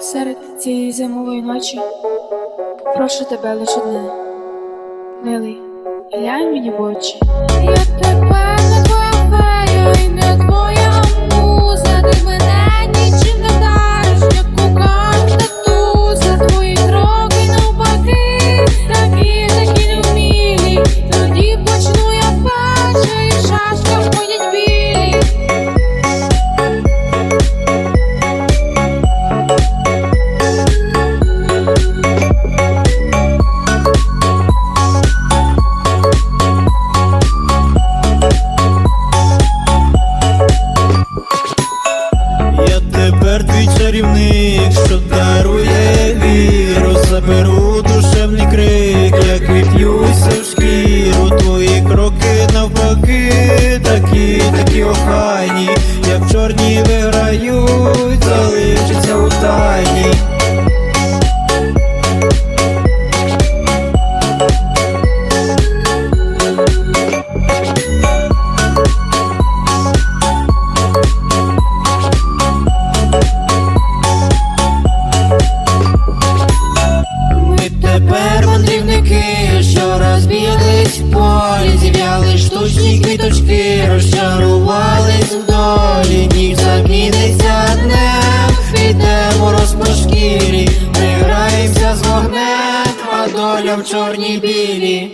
Серед цієї зимової ночі прошу тебе лише одне. Милий, глянь мені в очі. Я тебе тепер чарівник, що дарує віру, заберу душевний крик, як віп'юся в шкіру, твої кроки навпаки, такі, такі охайні, як чорні виграють, зали. Квіточки розчарували в долі, ніч заміниться днем, підемо розпошкірі, не граємося з вогнем, а доля в чорній білі.